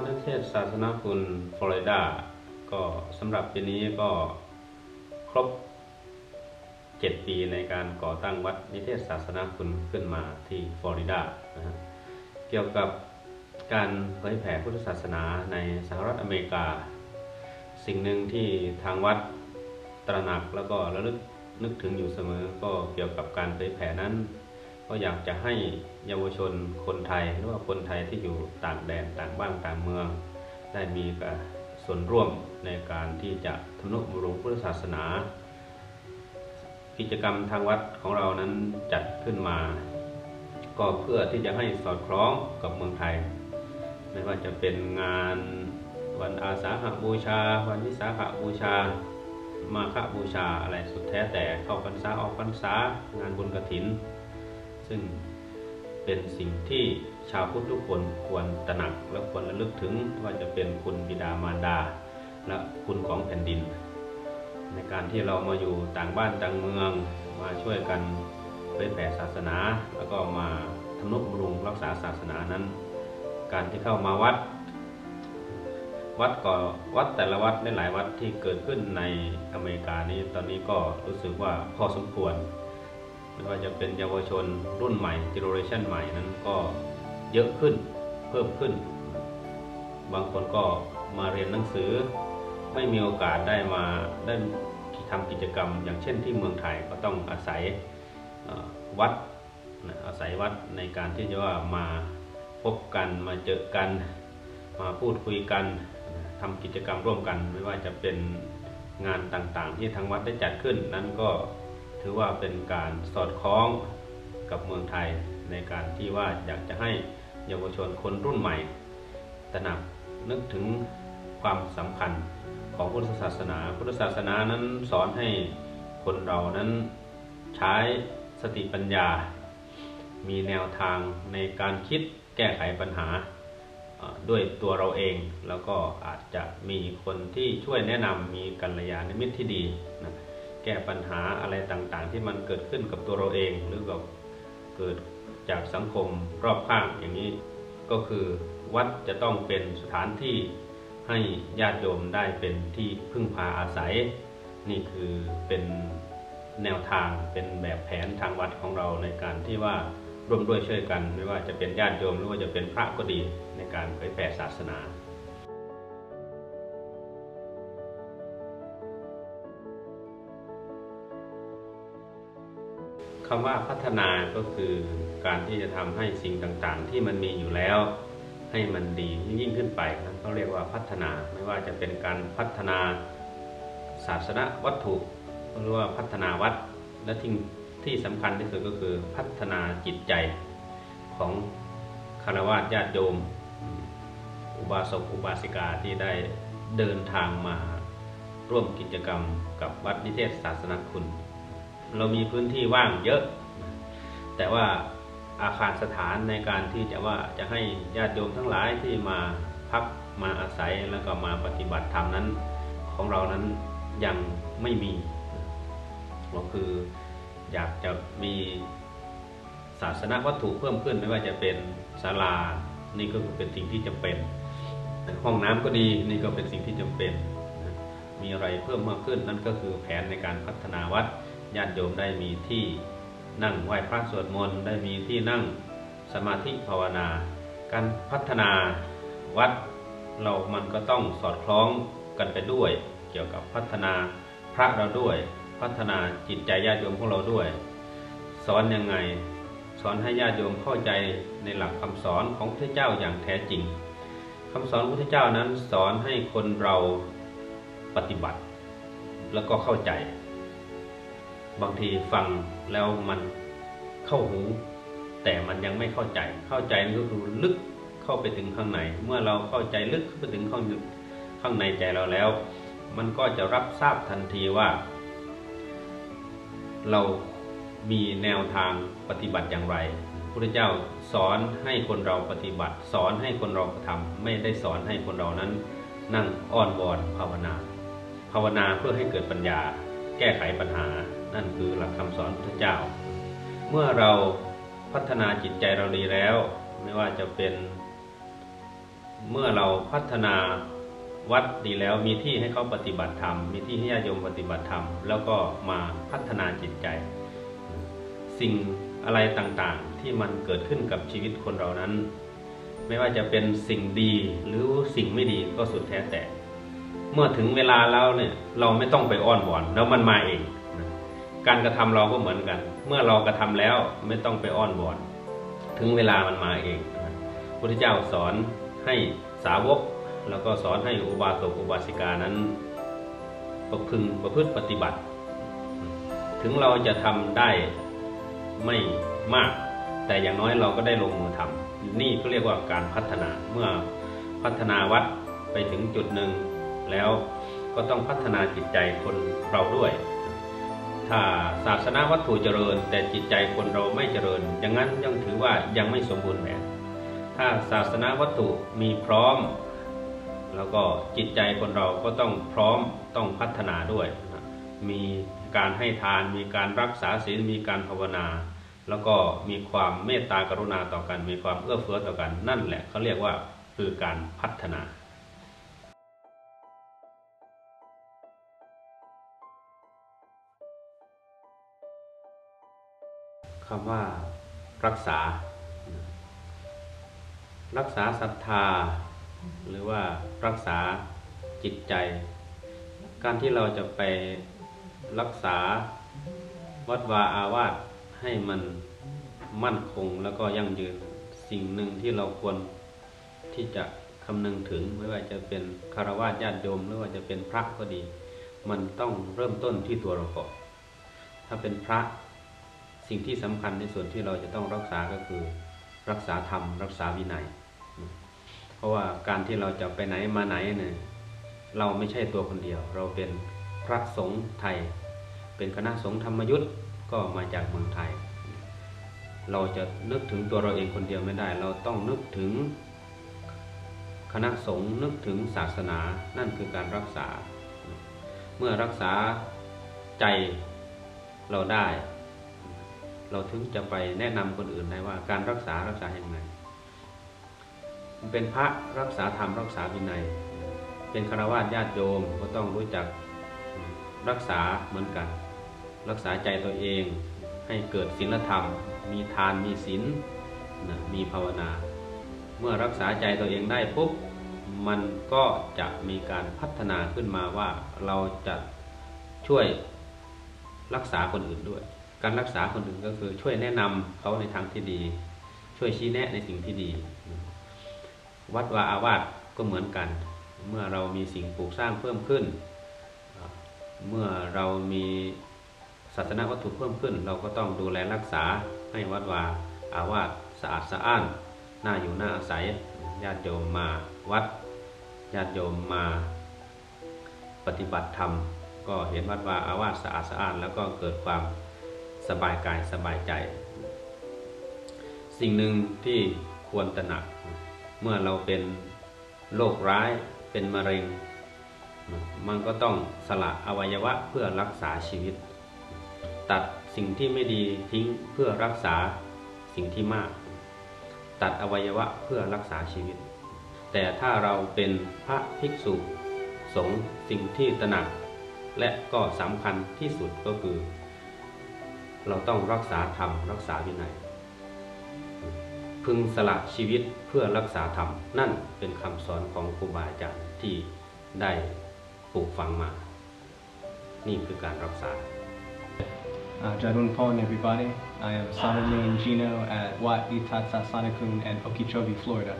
วัดเทศศาสนาคุณฟลอริดา ก็สำหรับปีนี้ก็ครบ 7 ปีในการก่อตั้งวัดนิเทศศาสนาคุณขึ้นมาที่ฟลอริดานะฮะเกี่ยวกับการเผยแผ่พุทธศาสนาในสหรัฐอเมริกา สิ่งหนึ่งที่ทางวัดตระหนักแล้วก็ระลึกนึกถึงอยู่เสมอ ก็เกี่ยวกับการเผยแผ่นั้น ก็อยากจะให้เยาวชนคนไทยหรือว่าคนไทยที่อยู่ต่างแดนต่างบ้านต่างเมือง ได้มีส่วนร่วมในการที่จะทำนุบำรุงพุทธศาสนา กิจกรรมทางวัดของเรานั้นจัดขึ้นมา ก็เพื่อที่จะให้สอดคล้องกับเมืองไทย ไม่ว่าจะเป็นงานวันอาสาหบูชา วันวิสาขบูชา มาฆบูชาอะไรสุดแท้แต่เข้าพรรษาออกพรรษางานบุญกระถิน ซึ่งเป็นสิ่งที่ชาวพุทธทุกคนควรตระหนักและควรระลึกถึงว่าจะเป็นคุณบิดามารดา และคุณของแผ่นดิน ในการที่เรามาอยู่ต่างบ้านต่างเมืองมาช่วยกันเผยแผ่ศาสนา แล้วก็มาทำนุบำรุงรักษาศาสนานั้น การที่เข้ามาวัด วัดก็วัดแต่ละวัดในหลายวัดที่เกิดขึ้นในอเมริกานี้ตอนนี้ก็รู้สึกว่าพอสมควร ไม่ว่าจะเป็นเยาวชนรุ่นใหม่เจเนอเรชันใหม่นั้นก็เยอะขึ้นเพิ่มขึ้น บางคนก็มาเรียนหนังสือ ไม่มีโอกาสได้มาได้ทำกิจกรรม อย่างเช่นที่เมืองไทยก็ต้องอาศัยวัดอาศัยวัดในการที่จะว่ามาพบกันมาเจอกัน มาพูดคุยกันทำกิจกรรมร่วมกัน ไม่ว่าจะเป็นงานต่างๆ ที่ทางวัดได้จัดขึ้นนั้นก็ ถือว่าเป็นการสอดคล้องกับเมืองไทยในการที่ว่าอยากจะให้เยาวชนคนรุ่นใหม่ ตระหนักนึกถึงความสำคัญของพุทธศาสนา พุทธศาสนานั้นสอนให้คนเรานั้นใช้สติปัญญา มีแนวทางในการคิดแก้ไขปัญหาด้วยตัวเราเองแล้วก็อาจจะมีคนที่ช่วยแนะนำมีกัลยาณมิตรที่ดีนะ แก้ปัญหาอะไรต่างๆ ที่มันเกิดขึ้นกับตัวเราเอง หรือกับเกิดจากสังคมรอบข้างอย่างนี้ ก็คือวัดจะต้องเป็นสถานที่ให้ญาติโยมได้เป็นที่พึ่งพาอาศัย นี่คือเป็นแนวทางเป็นแบบแผนทางวัดของเราในการที่ว่าร่วมด้วยช่วยกัน ไม่ว่าจะเป็นญาติโยมหรือว่าจะเป็นพระก็ดีในการเผยแผ่ศาสนา คำว่าพัฒนาก็คือการที่จะทำให้สิ่งต่างๆ ที่มันมีอยู่แล้ว ให้มันดียิ่งขึ้นไปนะเขาเรียกว่าพัฒนาไม่ว่าจะเป็นการพัฒนาศาสนวัตถุหรือว่าพัฒนาวัดและที่ที่สำคัญที่สุดก็คือพัฒนาจิตใจของคารวะญาติโยม อุบาสกอุบาสิกาที่ได้เดินทางมาร่วมกิจกรรมกับวัดนิเทศศาสนคุณ เรามีพื้นที่ว่างเยอะ แต่ว่าอาคารสถานในการที่จะว่าจะให้ญาติโยมทั้งหลายที่มาพักมาอาศัยแล้วก็มาปฏิบัติธรรมนั้น ของเรานั้นยังไม่มีก็คืออยากจะมีศาสนวัตถุเพิ่มขึ้นไม่ว่าจะเป็นศาลา นี่ก็เป็นสิ่งที่จำเป็น ห้องน้ำก็ดีนี่ก็เป็นสิ่งที่จำเป็น มีอะไรเพิ่มมากขึ้นนั่นก็คือแผนในการพัฒนาวัด ญาติโยมได้มีที่นั่งไหว้พระสวดมนต์ได้มีที่นั่งสมาธิภาวนา การพัฒนาวัดเรามันก็ต้องสอดคล้องกันไปด้วย เกี่ยวกับพัฒนาพระเราด้วย พัฒนาจิตใจญาติโยมของเราด้วย สอนยังไงสอนให้ญาติโยมเข้าใจในหลักคำสอนของพระเจ้าอย่างแท้จริงคำสอนพระเจ้านั้นสอนให้คนเราปฏิบัติ แล้วก็เข้าใจ บางทีฟังแล้วมันเข้าหู แต่มันยังไม่เข้าใจ เข้าใจก็คือลึกเข้าไปถึงข้างใน เมื่อเราเข้าใจลึกเข้าไปถึงข้างข้างในใจเราแล้ว มันก็จะรับทราบทันทีว่า เรามีแนวทางปฏิบัติอย่างไรพระเจ้าสอนให้คนเราปฏิบัติ สอนให้คนเราทำไม่ได้สอนให้คนเรานั้น นั่งอ้อนวอนภาวนา ภาวนาเพื่อให้เกิดปัญญา แก้ไขปัญหา นั่นคือหลักคำสอนพระเจ้า เมื่อเราพัฒนาจิตใจเราดีแล้ว ไม่ว่าจะเป็น เมื่อเราพัฒนาวัดดีแล้วมีที่ให้เขาปฏิบัติธรรม มีที่ให้ญาติโยมปฏิบัติธรรม แล้วก็มาพัฒนาจิตใจ สิ่งอะไรต่างๆ ที่มันเกิดขึ้นกับชีวิตคนเรานั้น ไม่ว่าจะเป็นสิ่งดีหรือสิ่งไม่ดีก็สุดแท้แต่ เมื่อถึงเวลาแล้วเนี่ยเราไม่ต้องไปอ้อนวอนแล้วมันมาเอง การกระทำเราก็เหมือนกัน เมื่อเรากระทำแล้วไม่ต้องไปอ้อนวอนถึงเวลามันมาเองพุทธเจ้าสอนให้สาวก แล้วก็สอนให้อุบาสกอุบาสิกานั้น ประพึงประพฤติปฏิบัติ ถึงเราจะทำได้ไม่มาก แต่อย่างน้อยเราก็ได้ลงมือทำนี่ก็เรียกว่าการพัฒนาเมื่อพัฒนาวัดไปถึงจุดหนึ่งแล้วก็ต้องพัฒนาจิตใจคนเราด้วย ถ้าศาสนาวัตถุเจริญ แต่จิตใจคนเราไม่เจริญ อย่างนั้นยังถือว่ายังไม่สมบูรณ์แบบถ้าศาสนาวัตถุมีพร้อม แล้วก็จิตใจคนเราก็ต้องพร้อมต้องพัฒนาด้วย มีการให้ทานมีการรักษาศีลมีการภาวนา แล้วก็มีความเมตตากรุณาต่อกัน มีความเอื้อเฟื้อต่อกันนั่นแหละเขาเรียกว่าคือการพัฒนา คำว่ารักษา รักษาศรัทธา หรือว่ารักษาจิตใจ การที่เราจะไปรักษาวัดวาอาวาสให้มันมั่นคงแล้วก็ยั่งยืนสิ่งหนึ่งที่เราควรที่จะคำนึงถึงไม่ว่าจะเป็นคารวะญาติโยมหรือว่าจะเป็นพระก็ดี มันต้องเริ่มต้นที่ตัวเราก่อนถ้าเป็นพระ สิ่งที่สำคัญในส่วนที่เราจะต้องรักษาก็คือรักษาธรรม รักษาวินัย เพราะว่าการที่เราจะไปไหนมาไหนเนี่ยเราไม่ใช่ตัวคนเดียว เราเป็นพระสงฆ์ไทย เป็นคณะสงฆ์ธรรมยุทธ์ก็มาจากเมืองไทย เราจะนึกถึงตัวเราเองคนเดียวไม่ได้ เราต้องนึกถึงคณะสงฆ์นึกถึงศาสนานั่นคือการรักษา เมื่อรักษาใจเราได้ เราถึงจะไปแนะนำคนอื่นได้ว่าการรักษารักษาอย่างไรเป็นพระรักษาธรรมรักษาวินัย เป็นคารวะญาติโยมก็ต้องรู้จักรักษาเหมือนกัน รักษาใจตัวเองให้เกิดศีลธรรม มีทานมีศีลมีภาวนา เมื่อรักษาใจตัวเองได้ปุ๊บมันก็จะมีการพัฒนาขึ้นมาว่าเราจะช่วยรักษาคนอื่นด้วย การรักษาคนอื่นก็คือช่วยแนะนำเขาในทางที่ดี ช่วยชี้แนะในสิ่งที่ดี วัดวาอาวาสก็เหมือนกัน เมื่อเรามีสิ่งปลูกสร้างเพิ่มขึ้น เมื่อเรามีศาสนาวัตถุเพิ่มขึ้น เราก็ต้องดูแลรักษาให้วัดวาอาวาสสะอาดสะอ้านน่าอยู่น่าอาศัยญาติโยมมาวัดญาติโยมมาปฏิบัติธรรม ก็เห็นวัดวาอาวาสสะอาดสะอ้านแล้วก็เกิดความ สบายกายสบายใจ สิ่งหนึ่งที่ควรตระหนัก เมื่อเราเป็นโรคร้ายเป็นมะเร็ง มันก็ต้องสละอวัยวะเพื่อรักษาชีวิต ตัดสิ่งที่ไม่ดีทิ้งเพื่อรักษาสิ่งที่มาก ตัดอวัยวะเพื่อรักษาชีวิต แต่ถ้าเราเป็นพระภิกษุสงฆ์สิ่งที่ตระหนัก และก็สำคัญที่สุดก็คือ เราต้องรักษาธรรมรักษาวินัย พึงสละชีวิตเพื่อรักษาธรรม นั่นเป็นคำสอนของครูบาอาจารย์ที่ได้ปลูกฝังมา นี่คือการรักษา Uh, Jadun Pon, everybody. I am Solomon Gino at Wat Itat Sasanakun and Okeechobee, Florida.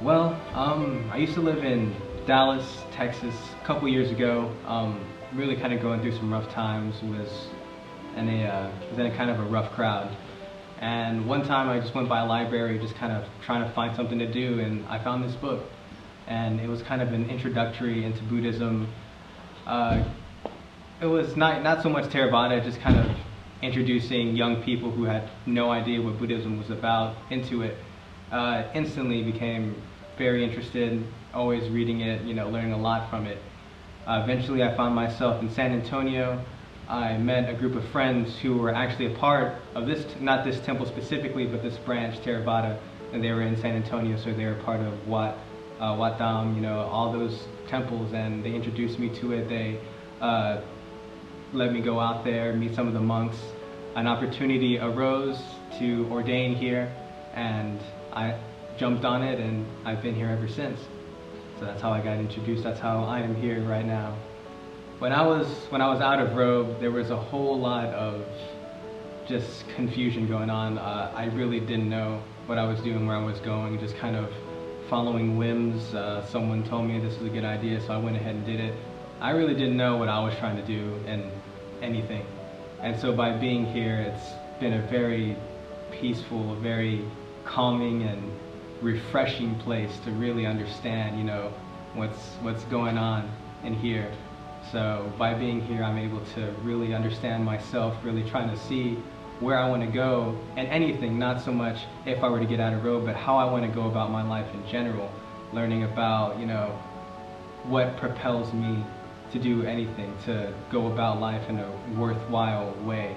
Well, um, I used to live in Dallas, Texas a couple years ago. Um, really kind of going through some rough times. Was in a uh, was in a kind of a rough crowd. And one time I just went by a library just kind of trying to find something to do and I found this book. And it was kind of an introductory into Buddhism. Uh, it was not, not so much Theravada, just kind of introducing young people who had no idea what Buddhism was about into it. Uh, instantly became very interested, always reading it, you know, learning a lot from it. Uh, eventually I found myself in San Antonio I met a group of friends who were actually a part of this, not this temple specifically, but this branch, Theravada, and they were in San Antonio, so they were part of Wat, uh, Wat Dam, you know, all those temples, and they introduced me to it. They uh, let me go out there, meet some of the monks. An opportunity arose to ordain here, and I jumped on it, and I've been here ever since. So that's how I got introduced. That's how I am here right now. When I was when I was out of robe, there was a whole lot of just confusion going on. Uh, I really didn't know what I was doing, where I was going, just kind of following whims. Uh, someone told me this was a good idea, so I went ahead and did it. I really didn't know what I was trying to do and anything. And so by being here, it's been a very peaceful, very calming and refreshing place to really understand, you know, what's what's going on in here. So by being here, I'm able to really understand myself, really trying to see where I want to go and anything, not so much if I were to get out of road, but how I want to go about my life in general, learning about, you know, what propels me to do anything, to go about life in a worthwhile way.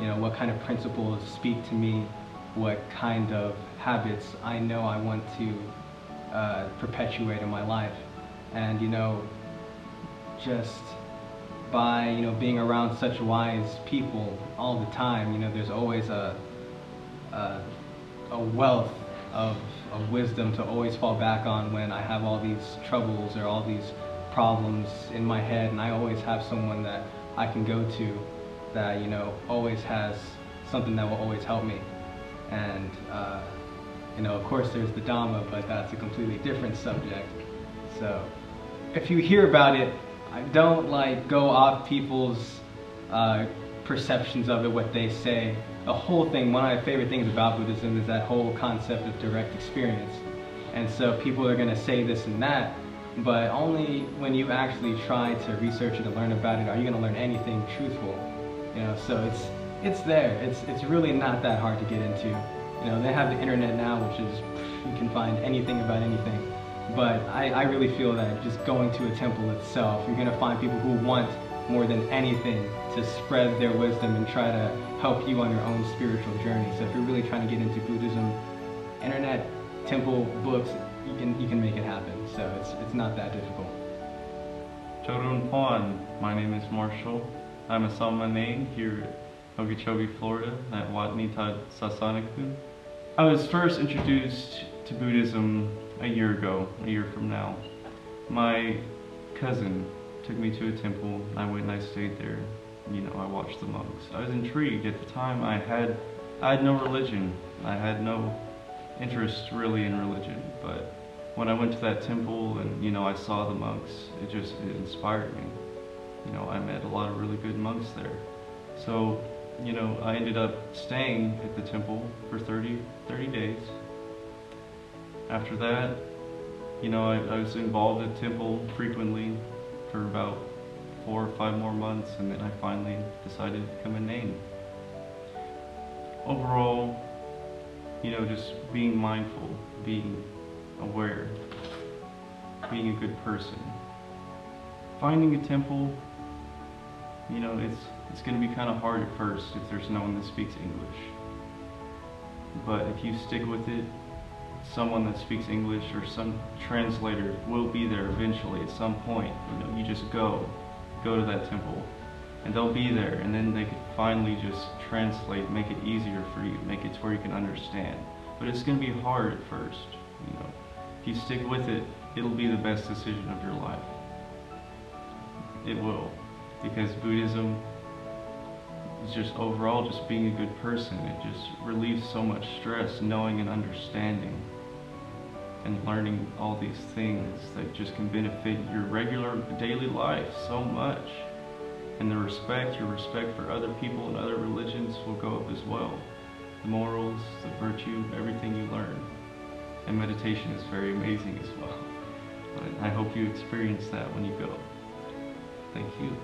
You know, what kind of principles speak to me, what kind of habits I know I want to uh, perpetuate in my life. And, you know, just by you know being around such wise people all the time. You know, there's always a a, a wealth of, of wisdom to always fall back on when I have all these troubles or all these problems in my head, and I always have someone that I can go to that you know always has something that will always help me. And uh, you know, of course, there's the Dhamma, but that's a completely different subject. So, if you hear about it I don't like go off people's uh, perceptions of it, what they say. The whole thing, one of my favorite things about Buddhism is that whole concept of direct experience. And so people are going to say this and that, but only when you actually try to research it and learn about it are you going to learn anything truthful. You know, so it's it's there. It's it's really not that hard to get into. You know, they have the internet now, which is you can find anything about anything. But I, I really feel that just going to a temple itself, you're going to find people who want more than anything to spread their wisdom and try to help you on your own spiritual journey. So if you're really trying to get into Buddhism, internet, temple, books, you can you can make it happen. So it's it's not that difficult. Jorun Pon, my name is Marshall. I'm a Samanane here in Okeechobee, Florida at Wat Nitad Sasanakun. I was first introduced to Buddhism a year ago, a year from now. My cousin took me to a temple. I went and I stayed there. You know, I watched the monks. I was intrigued. At the time, I had, I had no religion. I had no interest really in religion. But when I went to that temple and, you know, I saw the monks, it just, it inspired me. You know, I met a lot of really good monks there. So, you know, I ended up staying at the temple for 30, 30 days after that, you know, I, I was involved at Temple frequently for about four or five more months, and then I finally decided to become a name. Overall, you know, just being mindful, being aware, being a good person. Finding a temple, you know, it's it's going to be kind of hard at first if there's no one that speaks English. But if you stick with it someone that speaks English or some translator will be there eventually at some point. You know, you just go, go to that temple, and they'll be there, and then they could finally just translate, make it easier for you, make it to where you can understand. But it's going to be hard at first. You know, if you stick with it, it'll be the best decision of your life. It will, because Buddhism is just overall just being a good person. It just relieves so much stress, knowing and understanding and learning all these things that just can benefit your regular daily life so much. And the respect, your respect for other people and other religions will go up as well. The morals, the virtue, everything you learn. And meditation is very amazing as well. I hope you experience that when you go. Thank you.